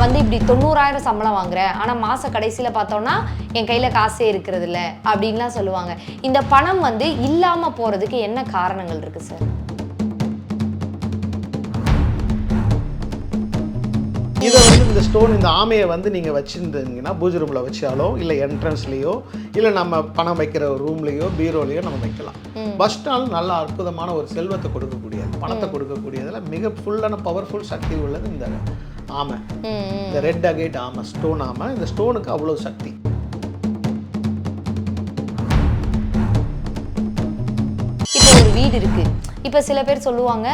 நான் வந்து இப்படி தொண்ணூறாயிரம் சம்பளம் வாங்குறேன். ஆனால் மாத கடைசியில் பார்த்தோன்னா என் கையில் காசே இருக்கிறது இல்ல அப்படின்லாம் சொல்லுவாங்க. இந்த பணம் வந்து இல்லாமல் போகிறதுக்கு என்ன காரணங்கள் இருக்குது சார்? இதை வந்து இந்த ஸ்டோன் இந்த ஆமையை வந்து நீங்கள் வச்சுருந்தீங்கன்னா பூஜை ரூமில் வச்சாலோ இல்லை என்ட்ரன்ஸ்லேயோ இல்லை நம்ம பணம் வைக்கிற ரூம்லேயோ பீரோலையோ நம்ம வைக்கலாம். பஸ் ஸ்டால் நல்ல அற்புதமான ஒரு செல்வத்தை கொடுக்கக்கூடியது பணத்தை கொடுக்கக்கூடியதில் மிக ஃபுல்லான பவர்ஃபுல் சக்தி உள்ளது இந்த ஆமை. இந்த ரெட் அகேட் ஆமை ஸ்டோன் ஆமை இந்த ஸ்டோனுக்கு அவ்வளோ சக்தி. இப்போ ஒரு வீடு இருக்கு. இப்போ சில பேர் சொல்லுவாங்க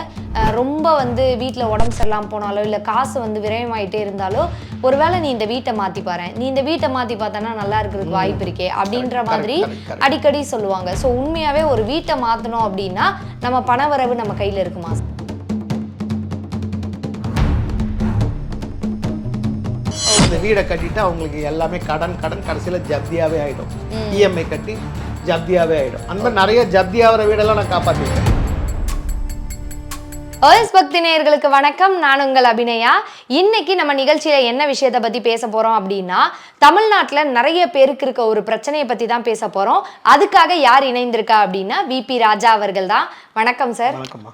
ரொம்ப வந்து வீட்டில் உடம்பு சரியில்லாமல் போனாலோ இல்லை காசு வந்து விரயமாயிட்டே இருந்தாலோ ஒருவேளை நீ இந்த வீட்டை மாற்றி பாரு நீ இந்த வீட்டை மாற்றி பார்த்தனா நல்லா இருக்கிறதுக்கு வாய்ப்பு இருக்கே அப்படின்ற மாதிரி. அடிக்கடி சொல்லுவாங்க. ஸோ உண்மையாகவே ஒரு வீட்டை மாற்றணும் அப்படின்னா நம்ம பணவரவு நம்ம கையில் இருக்குமா? வீடை கட்டிட்டு அவங்களுக்கு எல்லாமே கடன் கடன் கடைசியில் ஜப்தியாகவே ஆகிடும் இஎம்ஐ கட்டி ஜப்தியாகவே ஆகிடும் அந்த மாதிரி நிறைய ஜப்தி ஆகிற வீடெல்லாம் நான் காப்பாற்றிருக்கேன் ஓஎஸ் பக்தி நேயர்களுக்கு வணக்கம். நான் உங்கள் அபிநயா. இன்னைக்கு நம்ம நிகழ்ச்சியில என்ன விஷயத்தை பத்தி பேச போறோம் அப்படின்னா தமிழ்நாட்டுல நிறைய பேருக்கு இருக்க ஒரு பிரச்சனையை பத்தி தான் பேச போறோம். அதுக்காக யார் இணைந்திருக்கா அப்படின்னா விபி ராஜா அவர்கள் தான். வணக்கம் சார். வணக்கம்மா.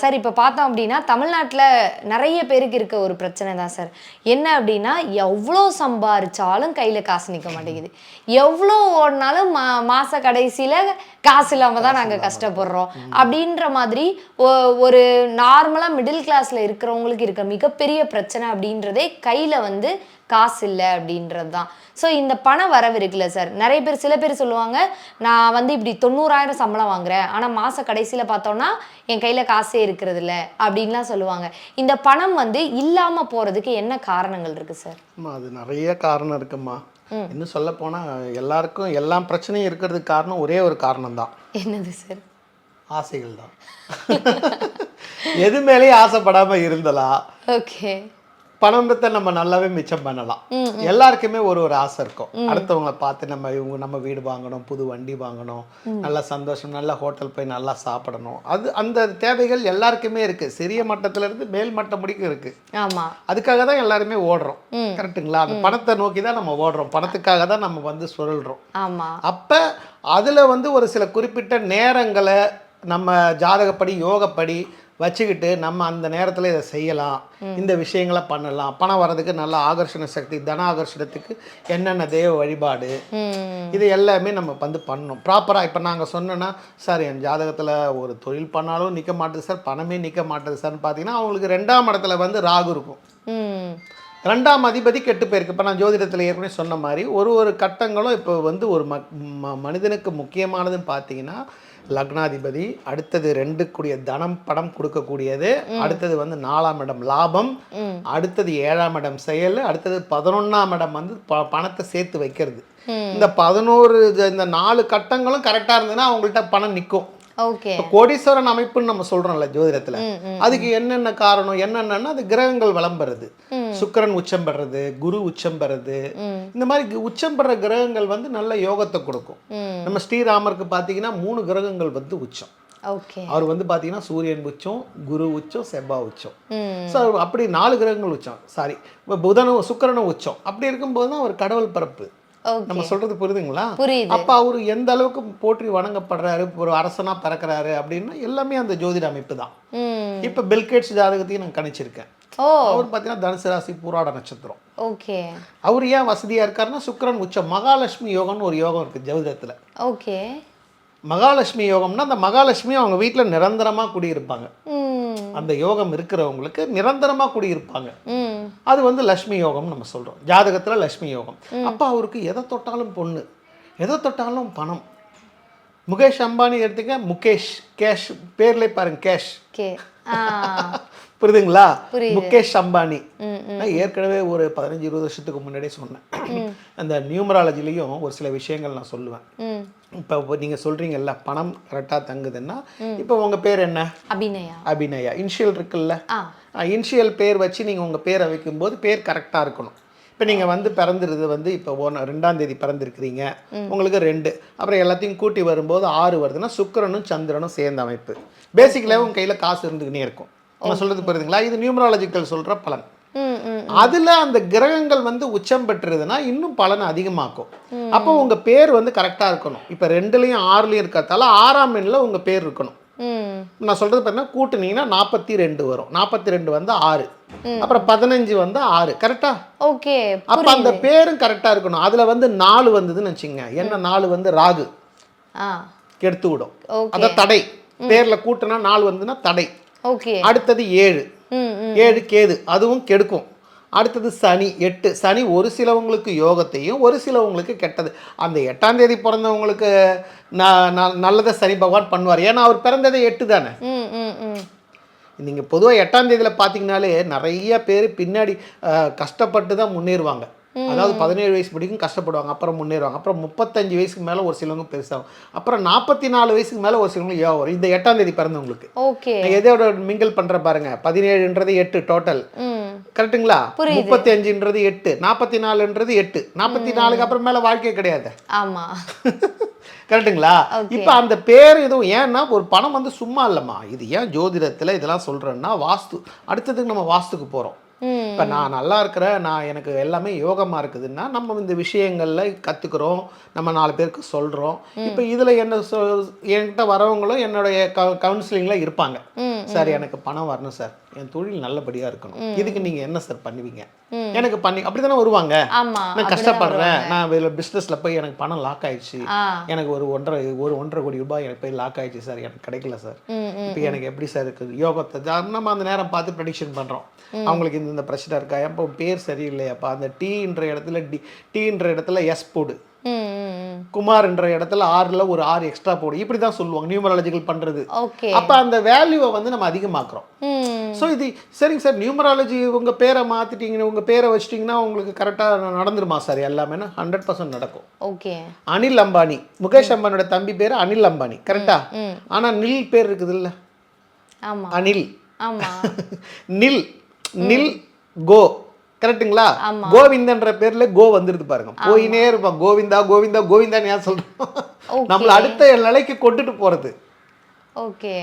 சார் இப்போ பார்த்தோம் அப்படின்னா தமிழ்நாட்டில் நிறைய பேருக்கு இருக்க ஒரு பிரச்சனை தான் சார். என்ன அப்படின்னா எவ்வளோ சம்பாரிச்சாலும் கையில் காசு நிற்க மாட்டேங்குது. எவ்வளோ ஓடினாலும் மா மாத கடைசியில் காசு இல்லாமல் தான் நாங்கள் கஷ்டப்படுறோம். அப்படின்ற மாதிரி ஒரு நார்மலாக மிடில் கிளாஸில் இருக்கிறவங்களுக்கு இருக்க மிகப்பெரிய பிரச்சனை அப்படின்றதே கையில் வந்து காசு இல்லை அப்படின்றது தான். ஸோ இந்த பண வரவு இருக்குல்ல சார் நிறைய பேர் சில பேர் சொல்லுவாங்க நான் வந்து இப்படி தொண்ணூறாயிரம் சம்பளம் வாங்குறேன். ஆனால் மாத கடைசியில் பார்த்தோன்னா என் கையில் காசே இருக்கிறது இல்ல. அப்படின்லாம் சொல்லுவாங்க. இந்த பணம் வந்து இல்லாமல் போகிறதுக்கு என்ன காரணங்கள் இருக்குது சார் அது நிறைய காரணம் இருக்கும்மா. இன்னும் சொல்ல போனால் எல்லாருக்கும் எல்லா பிரச்சனையும் இருக்கிறதுக்கு காரணம் ஒரே ஒரு காரணம் தான் என்னது சார்? ஆசைகள் தான் எது மேலேயும் ஆசைப்படாமல் இருந்தலாம் ஓகே. பணத்தை நம்ம நல்லாவே மிச்சம் பண்ணலாம். எல்லாருக்குமே ஒரு ஒரு ஆசை இருக்கும். அடுத்தவங்கள பார்த்து நம்ம இவங்க நம்ம வீடு வாங்கணும் புது வண்டி வாங்கணும் நல்ல சந்தோஷம் நல்ல ஹோட்டல் போய் நல்லா சாப்பிடணும். அது அந்த தேவைகள் எல்லாருக்குமே இருக்கு. சிறிய மட்டத்துல இருந்து மேல் மட்டம் முடிக்கும் இருக்கு. அதுக்காக தான் எல்லாருமே ஓடுறோம். கரெக்ட்டுங்களா? அந்த பணத்தை நோக்கி தான் நம்ம ஓடுறோம். பணத்துக்காக தான் நம்ம வந்து சுழல்றோம். அப்போ அதில் வந்து ஒரு சில குறிப்பிட்ட நேரங்களை நம்ம ஜாதகப்படி யோகப்படி வச்சுக்கிட்டு நம்ம அந்த நேரத்தில் இதை செய்யலாம். இந்த விஷயங்களை பண்ணலாம். பணம் வர்றதுக்கு நல்ல ஆகர்ஷண சக்தி தன ஆகர்ஷணத்துக்கு என்னென்ன தெய்வ வழிபாடு இது எல்லாமே நம்ம வந்து பண்ணணும். ப்ராப்பராக இப்போ நாங்கள் சொன்னோன்னா சார் என் ஜாதகத்தில் ஒரு தொழில் பண்ணாலும் நிற்க மாட்டுது சார் பணமே நிற்க மாட்டுது சார்னு பார்த்தீங்கன்னா அவங்களுக்கு ரெண்டாம் இடத்துல வந்து ராகு இருக்கும். ரெண்டாம் அதிபதி கெட்டு போயிருக்கு. இப்போ நான் ஜோதிடத்தில் ஏற்கனவே சொன்ன மாதிரி ஒரு ஒரு கட்டங்களும் இப்போ வந்து ஒரு ம- மனிதனுக்கு முக்கியமானதுன்னு பார்த்தீங்கன்னா லக்னாதிபதி அடுத்தது ரெண்டு கூடிய தனம் படம் கொடுக்கக்கூடியது. அடுத்தது வந்து நாலாம் இடம் லாபம். அடுத்தது ஏழாம் இடம் செயல். அடுத்தது பதினொன்றாம் இடம் வந்து பணத்தை சேர்த்து வைக்கிறது. இந்த பதினோரு இந்த நாலு கட்டங்களும் கரெக்டாக இருந்ததுன்னா அவங்கள்ட்ட பணம் நிற்கும். கோடீஸ்வரன் அமைப்புன்னு நம்ம சொல்றோம்ல ஜோதிடத்துல. அதுக்கு என்னென்ன காரணம்? என்னென்னா அது கிரகங்கள் வலம் பெறுது. சுக்கிரன் உச்சம் பெறுறது குரு உச்சம் பெறுறது. இந்த மாதிரி உச்சம் பெற கிரகங்கள் வந்து நல்ல யோகத்தை கொடுக்கும். நம்ம ஸ்ரீராமருக்கு பார்த்தீங்கன்னா மூணு கிரகங்கள் வந்து உச்சம். அவர் வந்து பார்த்தீங்கன்னா சூரியன் உச்சம் குரு உச்சம் செவ்வாய் உச்சம். ஸோ அப்படி நாலு கிரகங்கள் உச்சம். சாரி இப்போ புதனும் சுக்கிரனும் உச்சம். அப்படி இருக்கும்போது தான் அவர் கடவுள் பிறப்பு. ஓகே. நம்ம சொல்றது புரியுதுங்களா? புரியுது. அப்ப அவர் எந்த அளவுக்கு போற்றி வணங்கப்படுறாரு ஒரு அரசனா பிறக்கிறாரு அப்படின்னா எல்லாமே அந்த ஜோதிட அமைப்பு தான். இப்ப பில்கேட்ஸ் ஜாதகத்தையும் நான் கணிச்சிருக்கேன். அவர் பார்த்தீங்கன்னா தனுசு ராசி பூராட நட்சத்திரம். ஓகே. அவர் ஏன் வசதியா இருக்காருன்னா சுக்கிரன் உச்சம். மகாலட்சுமி யோகம்னு ஒரு யோகம் இருக்கு ஜோதிடத்துல ஓகே. மகாலட்சுமி யோகம்னா அந்த மகாலட்சுமி அவங்க வீட்டுல நிரந்தரமா குடியிருப்பாங்க. அந்த யோகம் இருக்கிறவங்களுக்கு நிரந்தரமா குடியிருப்பாங்க. அது வந்து லக்ஷ்மி யோகம்னு நம்ம சொல்றோம். ஜாதகத்துல லக்ஷ்மி யோகம். அப்ப அவருக்கு எதை தொட்டாலும் பொண்ணு எதை தொட்டாலும் பணம். முகேஷ் அம்பானி எடுத்துக்க முகேஷ் கேஷ் பேர்ல பாருங்க கேஷ். புரியுதுங்களா? புரியுது. முகேஷ் அம்பானி. நான் ஏற்கனவே ஒரு பதினஞ்சு இருபது வருஷத்துக்கு முன்னாடியே சொன்னேன். அந்த நியூமராலஜிலையும் ஒரு சில விஷயங்கள் நான் சொல்லுவேன். இப்போ நீங்கள் சொல்கிறீங்கல்ல பணம் கரெக்டாக தங்குதுன்னா இப்போ உங்கள் பேர் என்ன? அபிநயா. அபிநயா. இனிஷியல் இருக்குல்ல? இனிஷியல் பேர் வச்சு நீங்கள் உங்கள் பேரை வைக்கும்போது பேர் கரெக்டாக இருக்கணும். இப்போ நீங்கள் வந்து பிறந்துருது வந்து இப்போ ஒன்று ரெண்டாம் தேதி பிறந்திருக்கிறீங்க. உங்களுக்கு ரெண்டு. அப்புறம் எல்லாத்தையும் கூட்டி வரும்போது ஆறு வருதுன்னா சுக்கிரனும் சந்திரனும் சேர்ந்த அமைப்பு. பேசிக்கலாக உங்கள் கையில் காசு இருந்துக்கினே இருக்கும். நம்ம சொல்கிறது புரியுதுங்களா? இது நியூமராலஜிக்கல் சொல்கிற பலன். அதுல அந்த கிரகங்கள் வந்து உச்சம் பெற்றுதுன்னா இன்னும் பலன் அதிகமாக்கும். அப்போ உங்க பேர் வந்து கரெக்டா இருக்கணும். இப்ப ரெண்டுலயும் ஆறுலயும் இருக்கிறதால ஆறாம் எண்ணில் உங்க பேர் இருக்கணும். நான் சொல்றது பார்த்தீங்கன்னா கூட்டுனீங்கன்னா நாற்பத்தி ரெண்டு வரும். நாற்பத்தி ரெண்டு வந்து ஆறு. அப்புறம் பதினஞ்சு வந்து ஆறு. கரெக்டா ஓகே அப்ப அந்த பேரும் கரெக்டா இருக்கணும். அதுல வந்து நாலு வந்ததுன்னு வச்சுங்க என்ன நாலு வந்து ராகு? கெடுத்து விடும். அதான் தடை. பேர்ல கூட்டுனா நாலு வந்துன்னா தடை. ஓகே. அடுத்தது ஏழு. ஏழு கேது அதுவும் கெடுக்கும். அடுத்தது சனி எட்டு. சனி ஒரு சிலவங்களுக்கு யோகத்தையும் ஒரு சிலவங்களுக்கு கெட்டது. அந்த எட்டாம் தேதி பிறந்தவங்களுக்கு நல்லதை சனி பகவான் பண்ணுவார். ஏன்னா அவர் பிறந்ததே எட்டு தானே? நீங்கள் பொதுவாக எட்டாம் தேதியில் பார்த்தீங்கனாலே நிறைய பேர் பின்னாடி கஷ்டப்பட்டு தான் முன்னேறுவாங்க. அதாவது பதினேழு வயசு படிக்கும் கஷ்டப்படுவாங்க அப்புறம் முன்னேறுவாங்க அப்புறம் முப்பத்தஞ்சு வயசுக்கு மேலே ஒரு சிலவங்க பெருசாகும். அப்புறம் நாற்பத்தி நாலு வயசுக்கு மேலே ஒரு சிலவங்க யோகம் வரும். இந்த எட்டாம் தேதி பிறந்தவங்களுக்கு. ஓகே. எதோட மிங்கிள் பண்ற பாருங்க. பதினேழுன்றது எட்டு டோட்டல் புரியுது. முப்பத்தி அஞ்சுன்றது எட்டு நாற்பத்தி நாலுன்றது எட்டு. நாற்பத்தி நாலுக்கு அப்புறம் மேல வாழ்க்கை கிடையாது. ஆமா. கரெக்ட்டுங்களா இப்போ அந்த பேர் எதுவும் ஏன்னா ஒரு பணம் வந்து சும்மா இல்லைம்மா. இது ஏன் ஜோதிடத்துல இதெல்லாம் சொல்றேன்னா வாஸ்து அடுத்ததுக்கு நம்ம வாஸ்துக்கு போறோம். ம் இப்போ நான் நல்லா இருக்கிறேன் நான் எனக்கு எல்லாமே யோகமாக இருக்குதுன்னா நம்ம இந்த விஷயங்களில் கற்றுக்குறோம் நம்ம நாலு பேருக்கு சொல்கிறோம் இப்போ இதில் என்ன சொ என்கிட்ட வரவங்களும் என்னுடைய க கவுன்சிலிங்கில் இருப்பாங்க. சார் எனக்கு பணம் வரணும் சார். என் தொழில் நல்லபடியாக இருக்கணும். இதுக்கு நீங்கள் என்ன சார் பண்ணுவீங்க. எனக்கு பண்ணி அப்படி தானே வருவாங்க நான் கஷ்டப்படுறேன். நான் இதில் பிஸ்னஸில் போய் எனக்கு பணம் லாக் ஆயிடுச்சு. எனக்கு ஒரு ஒன்றரை ஒரு ஒன்றரை கோடி ரூபாய் எனக்கு போய் லாக் ஆயிடுச்சு சார். எனக்கு கிடைக்கல சார். இப்போ எனக்கு எப்படி சார் இருக்குது? யோகத்தை நம்ம அந்த நேரம் பார்த்து ப்ரெடிக்ஷன் பண்ணுறோம் அவங்களுக்கு இந்த இந்த பிரச்சனை இருக்கா? எப்போ பேர் சரியில்லையாப்பா? அந்த டீன்ற இடத்துல டி டீன்ற இடத்துல எஸ் போடு. குமார்ன்ற இடத்துல ஆறில் ஒரு ஆறு எக்ஸ்ட்ரா போடு. இப்படி தான் சொல்லுவாங்க நியூமராலஜிக்கல் பண்ணுறது ஓகே அப்போ அந்த வேல்யூவை வந்து நம்ம அதிகமாக்குறோம். ஸோ இது சரிங்க சார் நியூமராலஜி உங்கள் பேரை மாற்றிட்டீங்கன்னு உங்கள் பேரை வச்சிட்டிங்கன்னா உங்களுக்கு கரெக்டாக நடந்துருமா சார்? எல்லாமே ஹண்ட்ரட் பர்சன்ட் நடக்கும். ஓகே அனில் அம்பானி. முகேஷ் அம்பானியோட தம்பி பேர் அனில் அம்பானி கரெக்டா ம் ஆனால் நில் பேர் இருக்குதுல்ல? ஆமா. அனில். நில். நில் கோ. கரெக்ட்டுங்களா ஆமா. கோவிந்தன்ற பேர்ல கோ வந்துருது பாருங்க. போயினே இருப்பான் கோவிந்தா கோவிந்தா கோவிந்தான்னு ஏன் சொல்றோம். நம்மள அடுத்த நிலைக்கு கொண்டுட்டு போறது. ஓகே.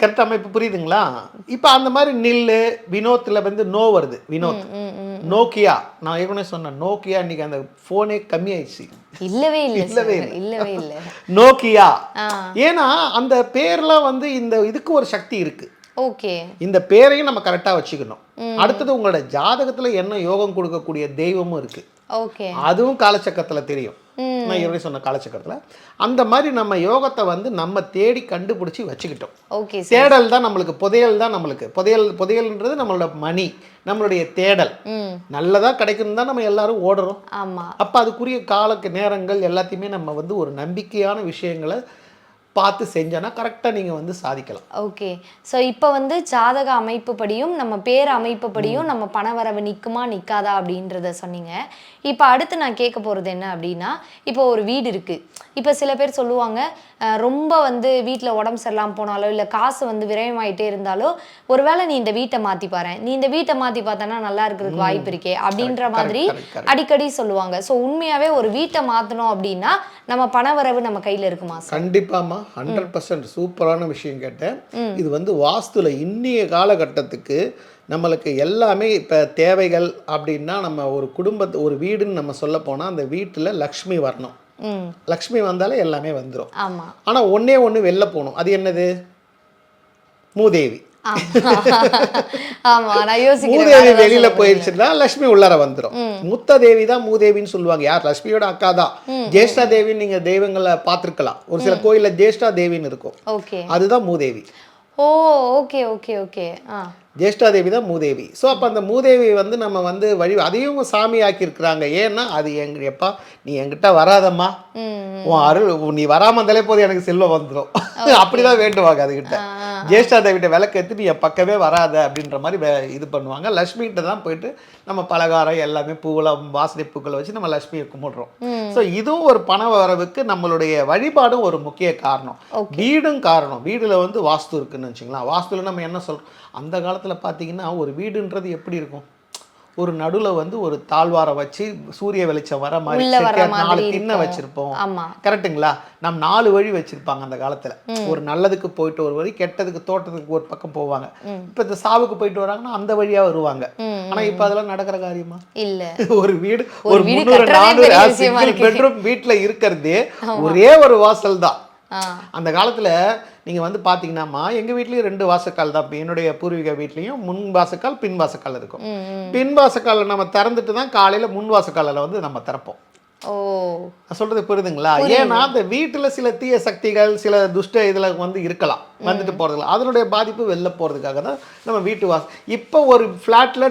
கரெக்ட் அமைப்பு புரியுதுங்களா? இப்போ அந்த மாதிரி நில்லு வினோத்தில் வந்து நோ வருது வினோத். நோக்கியா? நான் ஏற்கனவே சொன்னேன் நோக்கியா? இன்னைக்கு அந்த ஃபோனே கம்மியாயிடுச்சு. இல்லவே இல்ல இல்லவே சார் இல்லவே இல்ல. நோக்கியா? ஏன்னா அந்த பேர்லாம் வந்து இந்த இதுக்கு ஒரு சக்தி இருக்கு. ஓகே இந்த பேரையும் நம்ம கரெக்டாக வச்சுக்கணும். அடுத்தது உங்களோட ஜாதகத்துல என்ன யோகம் கொடுக்கக்கூடிய தெய்வமும் இருக்கு. ஓகே அதுவும் காலச்சக்கரத்துல தெரியும். நான் ஏற்கனவே சொன்ன காலச்சக்கரத்துல. அந்த மாதிரி நம்ம யோகத்தை வந்து நம்ம தேடி கண்டுபிடிச்சி வச்சுக்கிட்டோம். ஓகே தேடல் தான் நம்மளுக்கு புதையல் தான் நம்மளுக்கு. புதையல் புதையல்ன்றது நம்மளோட மணி நம்மளுடைய தேடல். நல்லதா கிடைக்கணும் தான் நம்ம எல்லாரும் ஓடுறோம். ஆமா. அப்போ அதுக்குரிய கால நேரங்கள் எல்லாத்தையுமே நம்ம வந்து ஒரு நம்பிக்கையான விஷயங்களை பார்த்து செஞ்சோன்னா கரெக்டாக நீங்கள் வந்து சாதிக்கலாம். ஓகே ஸோ இப்போ வந்து ஜாதக அமைப்புப்படியும் நம்ம பேர் அமைப்புப்படியும் நம்ம பணவரவு நிற்குமா நிற்காதா அப்படின்றத சொன்னீங்க. இப்போ அடுத்து நான் கேட்க போகிறது என்ன அப்படின்னா இப்போ ஒரு வீடு இருக்குது இப்போ சில பேர் சொல்லுவாங்க அஹ், ரொம்ப வந்து வீட்டில் உடம்பு சரியில்லாமல் போனாலோ இல்லை காசு வந்து விரயமாயிட்டே இருந்தாலோ ஒருவேளை நீ இந்த வீட்டை மாற்றி பாரு. நீ இந்த வீட்டை மாற்றி பார்த்தனா நல்லா இருக்கிறதுக்கு வாய்ப்பு இருக்கே அப்படின்ற correct, மாதிரி correct, correct. அடிக்கடி சொல்லுவாங்க. ஸோ உண்மையாகவே ஒரு வீட்டை மாற்றணும் அப்படின்னா நம்ம பணவரவு நம்ம கையில் இருக்குமா சார்? கண்டிப்பாமா ஹண்ட்ரட் பர்சன்ட் சூப்பரான விஷயம் கேட்டேன். இது வந்து வாஸ்துல இன்னிய காலகட்டத்துக்கு நம்மளுக்கு எல்லாமே இப்போ தேவைகள் அப்படின்னா நம்ம ஒரு குடும்பத்து ஒரு வீடுன்னு நம்ம சொல்ல போனால் அந்த வீட்டில் லக்ஷ்மி வரணும். லக்ஷ்மி வந்தாலே எல்லாமே வந்துடும் ஆனால் ஒண்ணே ஒன்று வெளில போகணும். அது என்னது? மூதேவி. வெளியில சொல்ல போயிடுச்சுன்னா லட்சுமி உள்ளார வந்துடும் முத்த தேவி தான் மூதேவின்னு சொல்லுவாங்க. யார்? லட்சுமியோட அக்கா தான். ஜேஷ்டா தேவின்னு நீங்க தெய்வங்களை பார்த்துருக்கலாம். ஒரு சில கோயில்ல ஜேஷ்டா தேவின்னு இருக்கும் அதுதான் மூதேவி. ஓ ஓகே ஓகே ஓகே. ஆ. ஜேஷ்டா தேவி தான் மூதேவி. ஸோ அப்போ அந்த மூதேவி வந்து நம்ம வந்து வழி அதையும் சாமி ஆக்கியிருக்கிறாங்க ஏன்னா அது எங்க எப்பா நீ என்கிட்ட வராதம்மா. உன் அருள் நீ வராம இருந்தாலே போதும் எனக்கு செல்வம் வந்துடும் அப்படிதான் வேண்டுவாங்க அதுகிட்ட. ஜேஷ்டா தேவிட்ட விளக்கு எடுத்து நீ என் பக்கமே வராத அப்படின்ற மாதிரி இது பண்ணுவாங்க. லக்ஷ்மிகிட்ட தான் போயிட்டு நம்ம பலகாரம் எல்லாமே பூவெல்லாம் வாசனை பூக்களை வச்சு நம்ம லக்ஷ்மியை கும்பிடுறோம். ஸோ இதுவும் ஒரு பண வரவுக்கு நம்மளுடைய வழிபாடும் ஒரு முக்கிய காரணம். வீடும் காரணம். வீடுல வந்து வாஸ்து இருக்குன்னு வச்சுங்களேன். வாஸ்துல நம்ம என்ன சொல்றோம்? அந்த காலத்துல பார்த்தீங்கன்னா ஒரு வீடுன்றது எப்படி இருக்கும்? ஒரு நடுவுல வந்து ஒரு தாழ்வாரம் வச்சு சூரிய வெளிச்சம் வர மாதிரி நாலு திண்ணை. வச்சிருப்போம். ஆமா. கரெக்ட்டுங்களா? நம் நாலு வழி வச்சிருப்பாங்க அந்த காலத்துல. ஒரு நல்லதுக்கு போயிட்டு ஒரு வழி கெட்டதுக்கு தோட்டத்துக்கு ஒரு பக்கம் போவாங்க. இப்ப இந்த சாவுக்கு போயிட்டு வராங்கன்னா அந்த வழியா வருவாங்க. ஆனா இப்ப அதெல்லாம் நடக்கிற காரியமா? இல்ல. ஒரு வீடு ஒரு முந்நூறு நானூறு. பெட்ரூம் வீட்டுல இருக்கிறதே ஒரே ஒரு வாசல் தான் அந்த காலத்துல நீங்க வந்து பாத்தீங்கன்னாமா எங்க வீட்லயும் ரெண்டு வாசக்கால் தான். இப்ப என்னுடைய பூர்வீக வீட்லயும் முன் வாசக்கால் பின் வாசக்கால் இருக்கும். பின் வாசக்கால நம்ம திறந்துட்டு தான் காலையில முன் வாசக்காலில் வந்து நம்ம திறப்போம். ஓ. சொல்றது புரியுதுங்களா? ஏன்னா அந்த வீட்டுல சில தீய சக்திகள் சில துஷ்ட இதுல வந்து இருக்கலாம். வந்துட்டு போறதுல. அதனுடைய பாதிப்பு வெளில போறதுக்காக தான் நம்ம வீட்டு வாச இப்போ ஒரு ஃப்ளாட்ல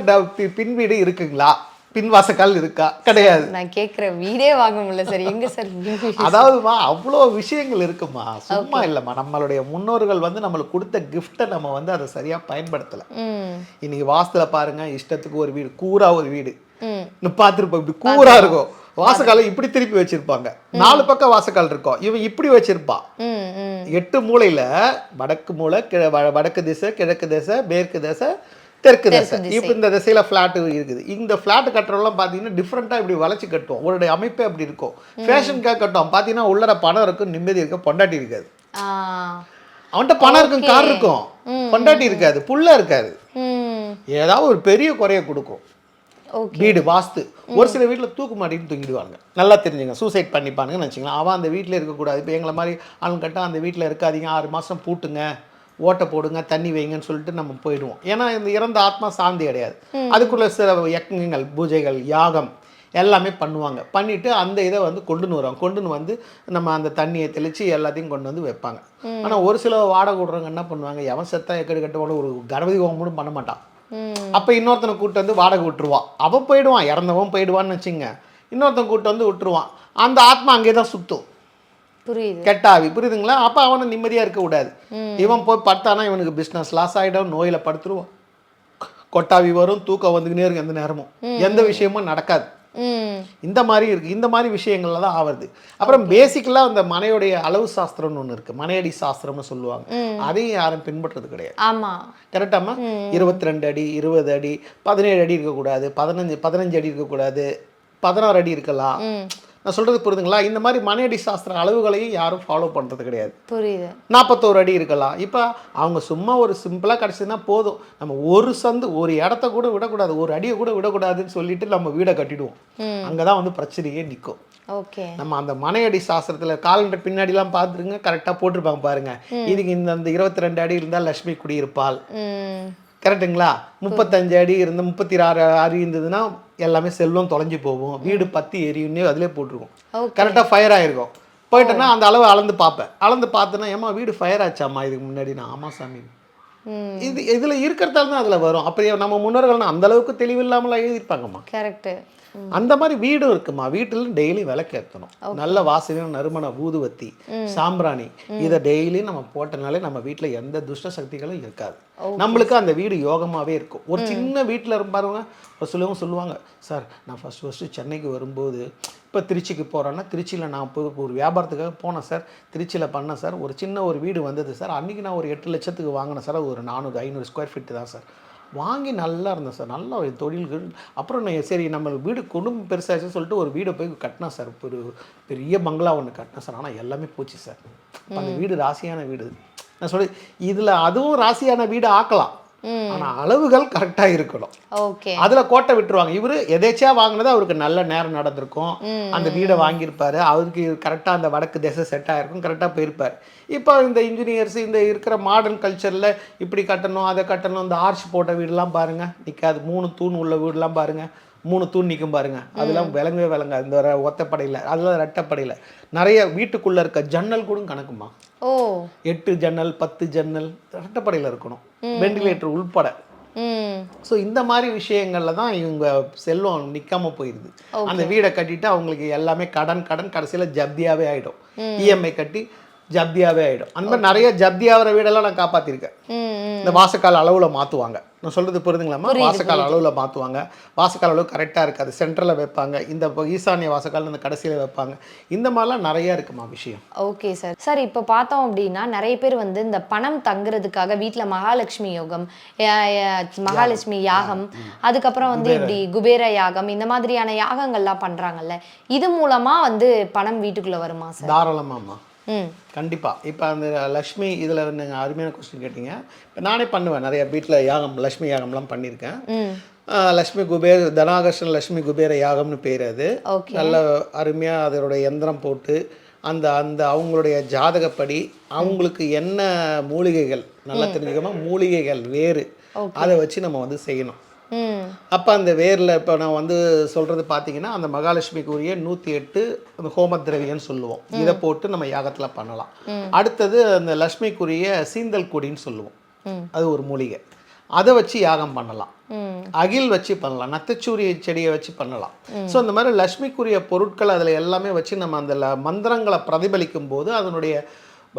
பின் வீடு இருக்குங்களா? பின் வாசக்கால் இருக்கா? கிடையாது. நான் கேக்குற வீடே வாங்க முடியல சார். எங்க சார்? அதாவதுமா அவ்வளோ விஷயங்கள் இருக்குமா? சும்மா இல்லைம்மா. நம்மளுடைய முன்னோர்கள் வந்து நம்மளுக்கு கொடுத்த கிஃப்ட்டை நம்ம வந்து அதை சரியா பயன்படுத்தலை. இன்னைக்கு வாசத்துல பாருங்க இஷ்டத்துக்கு ஒரு வீடு கூரா ஒரு வீடு. பார்த்துருப்போம் இப்படி கூரா இருக்கும். வாசக்காலை இப்படி திருப்பி வச்சிருப்பாங்க. நாலு பக்கம் வாசக்கால் இருக்கும். இவன் இப்படி ம் எட்டு மூலையில வடக்கு வ- வடக்கு திசை கிழக்கு திசை மேற்கு திசை தெற்கு திசை. இப்போ இந்த திசையில ஃப்ளாட் இருக்குது. இந்த ஃப்ளாட் கட்டுறவங்களாம் பார்த்தீங்கன்னா டிஃப்ரெண்ட்டாக இப்படி வளைச்சு கட்டுவோம். அவருடைய அமைப்பே அப்படி இருக்கும். ஃபேஷனுக்காக கட்டுவோம். பார்த்தீங்கன்னா உள்ளர பணம் இருக்கும் நிம்மதி இருக்கும் பொண்டாட்டி இருக்காது. அவன்கிட்ட பணம் இருக்கும் கார் இருக்கும். பொண்டாட்டி இருக்காது புள்ள இருக்காது. ஏதாவது ஒரு பெரிய குறைய கொடுக்கும். வீடு வாஸ்து. ஒரு சில வீட்டில் தூக்கு மாட்டின்னு தூங்கிடுவாங்க நல்லா தெரிஞ்சுங்க சூசைட் பண்ணிப்பானுங்கன்னு வச்சுக்கலாம் அவன் அந்த வீட்டில் இருக்கக்கூடாது. இப்போ எங்களை மாதிரி ஆளுங்க கட்டா அந்த வீட்டில் இருக்காதீங்க ஆறு மாதம் பூட்டுங்க. ஓட்டை போடுங்க தண்ணி வைங்கன்னு சொல்லிட்டு நம்ம போயிடுவோம். ஏன்னா இந்த இறந்த ஆத்மா சாந்தி அடையாது. அதுக்குள்ள சில யக்ஞங்கள் பூஜைகள் யாகம் எல்லாமே பண்ணுவாங்க. பண்ணிட்டு அந்த இதை வந்து கொண்டுன்னு வருவாங்க. கொண்டுன்னு வந்து நம்ம அந்த தண்ணியை தெளித்து எல்லாத்தையும் கொண்டு வந்து வைப்பாங்க. ஆனால் ஒரு சில வாடகை விடுறவங்க என்ன பண்ணுவாங்க? எவன் செத்தா எக்கடி கட்ட ஒரு கணபதி கூட பண்ண மாட்டான். அப்போ இன்னொருத்தனை கூட்டு வந்து வாடகை விட்டுருவான் அவன் போயிடுவான் இறந்தவன் போயிடுவான்னு வச்சுங்க இன்னொருத்தன் கூட்டு வந்து விட்டுருவான். அந்த ஆத்மா அங்கே தான் புரியுது கெட்ட ஆவி புரியுதுங்களா? அப்போ அவனை நிம்மதியாக இருக்க கூடாது. இவன் போய் படுத்தானா இவனுக்கு பிஸ்னஸ் லாஸ் ஆகிடும் நோயில் படுத்துருவான். கொட்டாவி வரும் தூக்கம் வந்துக்கினே இருக்கும் எந்த நேரமும். எந்த விஷயமும் நடக்காது. இந்த மாதிரி இருக்கு. இந்த மாதிரி விஷயங்கள்ல தான் ஆவறது. அப்புறம் பேசிக்கலாக அந்த மனையுடைய அளவு சாஸ்திரம்னு ஒன்று இருக்கு. மனையடி சாஸ்திரம்னு சொல்லுவாங்க. அதையும் யாரும் பின்பற்றுறது கிடையாது. ஆமா. கரெக்டாமா இருபத்தி ரெண்டு அடி இருபது அடி பதினேழு அடி இருக்கக்கூடாது. பதினஞ்சு பதினஞ்சு அடி இருக்கக்கூடாது. பதினாறு அடி இருக்கலாம். நான் சொல்றது புரியுதுங்களா இந்த மாதிரி மனையடி சாஸ்திர அளவுகளையும் யாரும் ஃபாலோ பண்றது கிடையாது. புரியுது. நாற்பத்தோரு அடி இருக்கலாம். இப்போ அவங்க சும்மா ஒரு சிம்பிளாக கிடச்சதுன்னா போதும். நம்ம ஒரு சந்து ஒரு இடத்த கூட விடக்கூடாது. ஒரு அடியை கூட விடக்கூடாதுன்னு சொல்லிட்டு நம்ம வீடை கட்டிடுவோம். அங்கே தான் வந்து பிரச்சனையே நிற்கும் ஓகே. நம்ம அந்த மனையடி சாஸ்திரத்தில் காலண்டர் பின்னாடிலாம் பார்த்துருங்க கரெக்டாக போட்டிருப்பாங்க பாருங்க. இதுக்கு இந்த அந்த இருபத்தி ரெண்டு அடி இருந்தால் லக்ஷ்மி குடியிருப்பாள். ம் கரெக்ட்டுங்களா முப்பத்தஞ்சு அடி இருந்து முப்பத்தி ஆறு அடி இருந்ததுன்னா எல்லாமே செல்வம் தொலைஞ்சு போகும். வீடு பத்தி எரியும்னே அதிலே போட்டிருக்கும். கரெக்டாக ஃபயர் ஆயிருக்கும். போயிட்டேன்னா அந்த அளவு அளந்து பார்ப்பேன். அளந்து பார்த்தேன்னா ஏமா வீடு ஃபயர் ஆச்சாம்மா இதுக்கு முன்னாடி? நான் ஆமா சாமி. இது இதில் இருக்கிறதால தான் அதில் வரும். அப்படி நம்ம முன்னோர்கள் அந்த அளவுக்கு தெளிவில்லாமல் எழுதியிருப்பாங்கம்மா. கரெக்ட் அந்த மாதிரி வீடும் இருக்குமா வீட்டில் டெய்லி விளக்கேற்றணும் நல்ல வாசனை நறுமண ஊதுவத்தி சாம்பிராணி. இதை டெய்லி நம்ம போட்டனாலே நம்ம வீட்டில் எந்த துஷ்ட சக்திகளும் இருக்காது. நம்மளுக்கு அந்த வீடு யோகமாகவே இருக்கும். ஒரு சின்ன வீட்டில் இருப்பாருங்க ஒரு சிலவங்க சொல்லுவாங்க சார் நான் ஃபஸ்ட் ஃபஸ்ட்டு சென்னைக்கு வரும்போது இப்போ திருச்சிக்கு போகிறேன்னா திருச்சியில் நான் போய் ஒரு வியாபாரத்துக்காக போனேன் சார். திருச்சியில் பண்ணேன் சார். ஒரு சின்ன ஒரு வீடு வந்தது சார். அன்றைக்கி நான் ஒரு எட்டு லட்சத்துக்கு வாங்கினேன் சார். ஒரு நானூறு ஐநூறு ஸ்கொயர் ஃபீட் தான் சார். வாங்கி நல்லா இருந்தேன் சார். நல்ல ஒரு தொழில்கள். அப்புறம் நான் சரி நம்ம வீடு குடும்பம் பெருசாச்சு சொல்லிட்டு ஒரு வீடை போய் கட்டினேன் சார். ஒரு பெரிய பங்களா ஒன்று கட்டினேன் சார். ஆனால் எல்லாமே போச்சு சார். அந்த வீடு ராசியான வீடு. நான் சொல்லி இதில் அதுவும் ராசியான வீடு ஆக்கலாம். ஆனால் அளவுகள் கரெக்டாக இருக்கணும். அதுல கோட்டை விட்டுருவாங்க. இவரு எதேச்சியா வாங்கினது அவருக்கு நல்ல நேரம் நடந்திருக்கும். அந்த வீடை வாங்கியிருப்பாரு. அவருக்கு கரெக்டா அந்த வடக்கு திசை செட் ஆயிருக்கும். கரெக்டா போயிருப்பாரு. இப்போ இந்த இன்ஜினியர்ஸ் இந்த இருக்கிற மாடர்ன் கல்ச்சர்ல இப்படி கட்டணும் அதை கட்டணும் இந்த ஆர்ச் போட்ட வீடுலாம் பாருங்க. நிக்காது. மூணு தூண் உள்ள வீடுலாம் பாருங்க. மூணு தூண் நிற்கும் பாருங்க. அதெல்லாம் விளங்கவே விளங்காது. இந்த ஒத்தப்படையில் அதெல்லாம் ரெட்டப்படையில். நிறைய வீட்டுக்குள்ள இருக்க ஜன்னல் கூட கணக்குமா எட்டு ஜன்னல் பத்து ஜன்னல் ரெட்டப்படையில் இருக்கணும். வெண்டிலேட்டர் உள்பட. ஸோ இந்த மாதிரி விஷயங்கள்ல தான் இவங்க செல்வம் நிற்காம போயிடுது அந்த வீடை கட்டிட்டு அவங்களுக்கு எல்லாமே கடன் கடன் கடைசியில் ஜப்தியாவே ஆயிடும். இஎம்ஐ கட்டி ஜப்தியாவே ஆயிடும். அந்த மாதிரி நிறைய ஜப்தி ஆகிற வீடெல்லாம் நான் காப்பாற்றிருக்கேன் இந்த வாசக்கால் அளவில் மாற்றுவாங்க நான் சொல்றது புரியுதுங்களாம்மா வாசக்கால் அளவில் மாற்றுவாங்க வாசக்கால் அளவு கரெக்டாக இருக்காது. சென்டரில் வைப்பாங்க. இந்த ஈசானிய வாசக்கால் இந்த கடைசியில் வைப்பாங்க. இந்த மாதிரிலாம் நிறைய இருக்குமா விஷயம்? ஓகே சார் சார் இப்போ பார்த்தோம் அப்படின்னா நிறைய பேர் வந்து இந்த பணம் தங்குறதுக்காக வீட்டில் மகாலட்சுமி யோகம் மகாலட்சுமி யாகம். அதுக்கப்புறம் வந்து இப்படி குபேர யாகம் இந்த மாதிரியான யாகங்கள்லாம் பண்ணுறாங்கல்ல இது மூலமாக வந்து பணம் வீட்டுக்குள்ளே வருமா சார் தாராளமாம்மா. கண்டிப்பாக இப்போ அந்த லக்ஷ்மி இதில் நீங்கள் அருமையான கொஸ்டின் கேட்டீங்க. இப்போ நானே பண்ணுவேன். நிறைய வீட்டில் யாகம் லக்ஷ்மி யாகம்லாம் பண்ணியிருக்கேன். லக்ஷ்மி குபேர் தனாகர்ஷன் லக்ஷ்மி குபேர யாகம்னு பேர் அது. நல்ல அருமையாக அதோட எந்திரம் போட்டு அந்த அந்த அவங்களுடைய ஜாதகப்படி அவங்களுக்கு என்ன மூலிகைகள்? நல்லா தெரிஞ்சுக்கமா மூலிகைகள் வேறு. அதை வச்சு நம்ம வந்து செய்யணும். அப்போ அந்த வேரில் இப்போ நான் வந்து சொல்கிறது பார்த்தீங்கன்னா அந்த மகாலட்சுமிக்குரிய நூற்றி எட்டு அந்த ஹோம திரவியம்னு சொல்லுவோம். இதை போட்டு நம்ம யாகத்தில் பண்ணலாம். அடுத்தது அந்த லக்ஷ்மிக்குரிய சீந்தல் கொடின்னு சொல்லுவோம். அது ஒரு மூலிகை. அதை வச்சு யாகம் பண்ணலாம். அகில் வச்சு பண்ணலாம். நத்தச்சூரிய செடியை வச்சு பண்ணலாம். ஸோ இந்த மாதிரி லக்ஷ்மிக்குரிய பொருட்கள் அதில் எல்லாமே வச்சு நம்ம அந்த மந்திரங்களை பிரதிபலிக்கும் போது அதனுடைய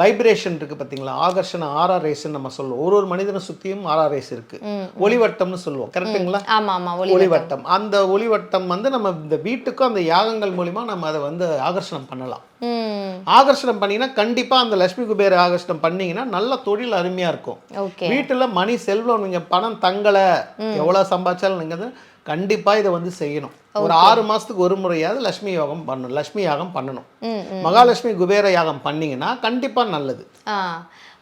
வைப்ரேஷன் இருக்குது பார்த்தீங்களா ஆகர்ஷண ஆர்ஆர் ரேஸ்ன்னு நம்ம சொல்லுவோம். ஒரு ஒரு மனிதனை சுற்றியும் ஆர்ஆர் ரேஸ் இருக்குது ஒளிவட்டம்னு சொல்லுவோம். கரெக்டுங்களா ஆமா ஆமா ஒளி ஒளிவட்டம். அந்த ஒளிவட்டம் வந்து நம்ம இந்த வீட்டுக்கும் அந்த யாகங்கள் மூலிமா நம்ம அதை வந்து ஆகர்ஷணம் பண்ணலாம். ஆகர்ஷணம் பண்ணீங்கன்னா கண்டிப்பாக அந்த லட்சுமி குபேர ஆகர்ஷணம் பண்ணீங்கன்னா நல்ல தொழில் அருமையாக இருக்கும். வீட்டில் மணி செல்வம் நீங்கள் பணம் தங்கலை. எவ்வளோ சம்பாதிச்சாலும் நீங்கள் கண்டிப்பாக இதை வந்து செய்யணும். ஒரு ஆறு மாதத்துக்கு ஒரு முறையாவது லட்சுமி யோகம் பண்ணணும் லட்சுமி யாகம் பண்ணணும். மகாலட்சுமி குபேர யாகம் பண்ணீங்கன்னா கண்டிப்பாக நல்லது.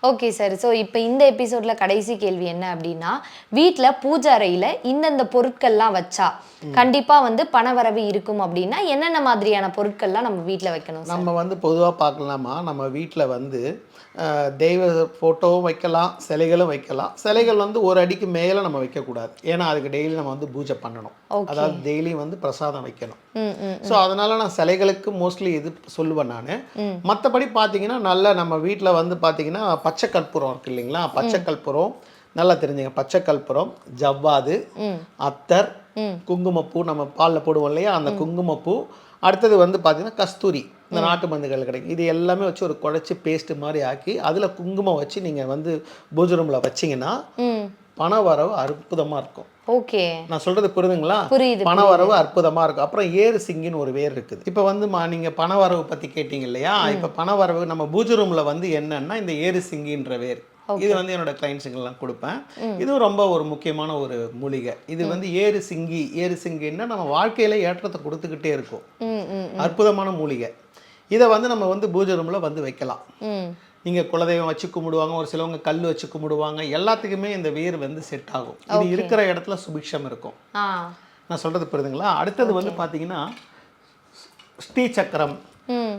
ஓகே சார் ஸோ இப்போ இந்த எபிசோட்ல கடைசி கேள்வி என்ன அப்படின்னா வீட்டில் பூஜை அறையில் இந்தந்த பொருட்கள்லாம் வச்சா கண்டிப்பா வந்து பணவரவு இருக்கும் அப்படின்னா என்னென்ன மாதிரியான பொருட்கள்லாம் நம்ம வீட்டில் வைக்கணும் நம்ம வந்து பொதுவாக பார்க்கலாமா? நம்ம வீட்டில் வந்து தெய்வ ஃபோட்டோவும் வைக்கலாம் சிலைகளும் வைக்கலாம். சிலைகள் வந்து ஒரு அடிக்கு மேலே நம்ம வைக்கக்கூடாது. ஏன்னா அதுக்கு டெய்லி நம்ம வந்து பூஜை பண்ணணும். அதாவது டெய்லியும் வந்து பிரசாதம் வைக்கணும். ஸோ அதனால நான் சிலைகளுக்கு மோஸ்ட்லி இது சொல்லுவேன் நான். மற்றபடி பார்த்தீங்கன்னா நல்ல நம்ம வீட்டில் வந்து பார்த்தீங்கன்னா பச்சை கற்பூரம் இருக்கு இல்லைங்களா? பச்சை கற்பூரம். நல்லா தெரிஞ்சுங்க. பச்சை கற்பூரம் ஜவ்வாது அத்தர். குங்குமப்பூ நம்ம பாலில் போடுவோம் இல்லையா? அந்த குங்குமப்பூ. அடுத்தது வந்து பார்த்தீங்கன்னா கஸ்தூரி. இந்த நாட்டு மருந்துகள் கிடைக்கும். இது எல்லாமே வச்சு ஒரு குழச்சி பேஸ்ட் மாதிரி ஆக்கி அதில் குங்குமம் வச்சு நீங்கள் வந்து பூஜை ரூமில் வச்சிங்கன்னா பண வரவு அற்புதமாக இருக்கும். ஓகே. நான் சொல்கிறது புரியுதுங்களா புரியுது பண வரவு அற்புதமா இருக்கும். அப்புறம் ஏறு சிங்கின்னு ஒரு வேர் இருக்குது. இப்போ வந்து நீங்க பண வரவு பத்தி கேட்டீங்க இல்லையா? இப்போ பண வரவு நம்ம பூஜை ரூம்ல வந்து என்னன்னா இந்த ஏறு சிங்கின்ற வேர். இது வந்து என்னோட கிளைண்ட்ஸுங்கெல்லாம் கொடுப்பேன். இதுவும் ரொம்ப ஒரு முக்கியமான ஒரு மூலிகை. இது வந்து ஏறு சிங்கி ஏறு சிங்கின்னா நம்ம வாழ்க்கையில ஏற்றத்தை கொடுத்துக்கிட்டே இருக்கும். அற்புதமான மூலிகை. இதை வந்து நம்ம வந்து பூஜை ரூம்ல வந்து வைக்கலாம். ம். நீங்க குலதெய்வம் வச்சு கும்பிடுவாங்க ஒரு சிலவங்க கல் வச்சு கும்பிடுவாங்க எல்லாத்துக்குமே இந்த வேர் வந்து செட் ஆகும். இது இருக்கிற இடத்துல சுபிக்ஷம் இருக்கும். நான் சொல்கிறது புரியுதுங்களா? அடுத்தது வந்து பார்த்தீங்கன்னா ஸ்ரீ சக்கரம்.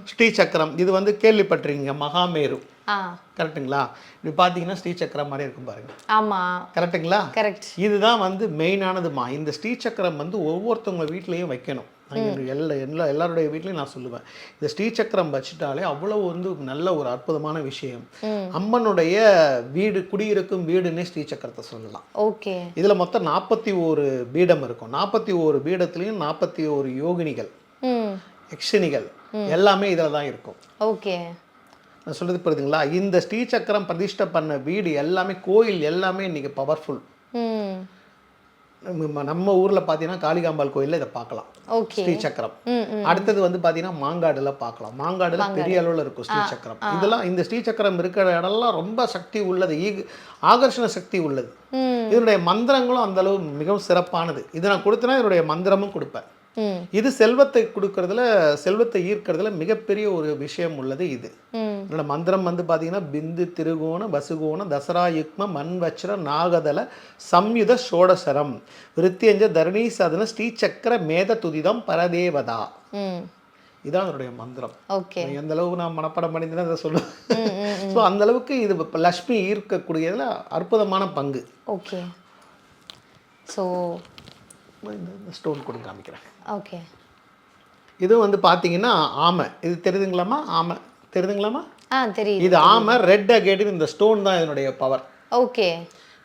ஸ்ரீ சக்கரம். இது வந்து கேள்விப்பட்டிருக்கீங்க மகாமேரு. ஆ. கரெக்ட்டுங்களா இப்படி பார்த்தீங்கன்னா ஸ்ரீ சக்கரம் மாதிரி இருக்கும் பாருங்க. ஆமா. கரெக்ட்டுங்களா கரெக்ட். இதுதான் வந்து மெயினானதுமா இந்த ஸ்ரீ சக்கரம் வந்து ஒவ்வொருத்தவங்க வீட்லேயும் வைக்கணும். எல்லா எல்லா எல்லாருடைய வீட்லையும் நான் சொல்லுவேன். இந்த ஸ்ரீ சக்கரம் வச்சுட்டாலே அவ்வளோ வந்து நல்ல ஒரு அற்புதமான விஷயம். அம்மனுடைய வீடு குடியிருக்கும் வீடுன்னே ஸ்ரீ சக்கரத்தை சொல்லலாம். ஓகே. இதில் மொத்தம் நாற்பத்தி ஒரு பீடம் இருக்கும். நாற்பத்தி ஒரு பீடத்துலேயும் நாற்பத்தி ஒரு யோகினிகள் யக்ஷினிகள் எல்லாமே இதில் தான் இருக்கும். ஓகே. நான் சொல்றது புரியுதுங்களா? இந்த ஸ்ரீ சக்கரம் பிரதிஷ்டை பண்ண வீடு எல்லாமே கோயில் எல்லாமே இன்னைக்கு பவர்ஃபுல் நம்ம ஊரில் பார்த்தீங்கன்னா காளிகாம்பாள் கோயிலில் இதை பார்க்கலாம். ஓகே. ஸ்ரீ சக்கரம் அடுத்தது வந்து பார்த்தீங்கன்னா மாங்காடுல பார்க்கலாம். மாங்காடுல பெரிய அளவில் இருக்கும் ஸ்ரீ சக்கரம் இதெல்லாம் இந்த ஸ்ரீ சக்கரம் இருக்கிற இடம்லாம் ரொம்ப சக்தி உள்ளது. ஈக ஆகர்ஷண சக்தி உள்ளது. இதனுடைய மந்திரங்களும் அந்த அளவு மிகவும் சிறப்பானது. இது நான் கொடுத்தேன்னா இதனுடைய மந்திரமும் கொடுப்பேன். இது செல்வத்தை கொடுக்கறதுல செல்வத்தை ஈர்க்கறதுல மிகப்பெரிய ஒரு விஷயம் உள்ளது இது. என்னோட மந்திரம் வந்து பார்த்தீங்கன்னா பிந்து திருகோண வசுகோண தசரா யுக்ம மண்வச்ர நாகதல சம்யுத ஷோடசரம் விருத்தியஞ்ச தரணி சதன ஸ்ரீசக்கர மேத துதிதம் பரதேவதா. ம். இதான் அதனுடைய மந்திரம். ஓகே. எந்த அளவுக்கு நான் மனப்பாடம் பண்ணியிருந்தேன் அதை சொல்லுவேன் ஸோ அந்த அளவுக்கு இது லக்ஷ்மி ஈர்க்கக்கூடியதுல அற்புதமான பங்கு. ஓகே. ஸோ இந்த ஸ்டோன் கொடுங்க காமிக்கிறேன். ஓகே. இது வந்து பார்த்தீங்கன்னா ஆமை. இது தெரியுதுங்களாமா ஆமை. தெரியுதுங்களாமா ஆ தெரியுது. இது ஆமை ரெட் அகேடின் இந்த ஸ்டோன் தான் இதனுடைய பவர் ஓகே.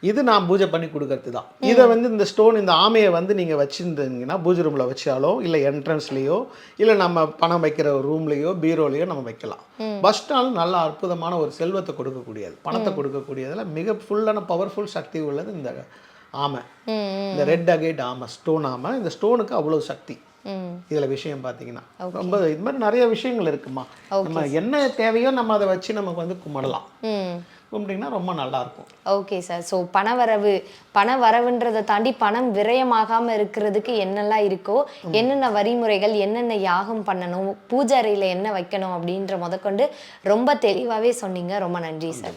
இது நான் பூஜை பண்ணி கொடுக்கறது தான். இதை வந்து இந்த ஸ்டோன் இந்த ஆமையை வந்து நீங்கள் வச்சுருந்தீங்கன்னா பூஜை ரூமில் வச்சாலோ இல்லை என்ட்ரன்ஸ்லேயோ இல்லை நம்ம பணம் வைக்கிற ரூம்லேயோ பீரோலையோ நம்ம வைக்கலாம். பஸ் ஸ்டால் நல்ல அற்புதமான ஒரு செல்வத்தை கொடுக்கக்கூடியது பணத்தை கொடுக்கக்கூடியதில் மிக ஃபுல்லான பவர்ஃபுல் சக்தி உள்ளது இந்த ஆமை. இந்த ரெட் அகேட் ஆமை ஸ்டோன் ஆமை இந்த ஸ்டோனுக்கு அவ்வளோ சக்தி. இதில் விஷயம் பார்த்தீங்கன்னா ரொம்ப இது மாதிரி நிறைய விஷயங்கள் இருக்குமா. நம்ம என்ன தேவையோ நம்ம அதை வச்சு நமக்கு வந்து கும்பிடலாம். கும்பிட்டிங்கன்னா ரொம்ப நல்லா இருக்கும் ஓகே சார் ஸோ பணவரவு பண வரவுன்றதை தாண்டி பணம் விரயமாகாம இருக்கிறதுக்கு என்னெல்லாம் இருக்கோ என்னென்ன வரிமுறைகள் என்னென்ன யாகம் பண்ணணும் பூஜை அறையில் என்ன வைக்கணும் அப்படின்ற முதற்கொண்டு ரொம்ப தெளிவாகவே சொன்னீங்க. ரொம்ப நன்றி சார்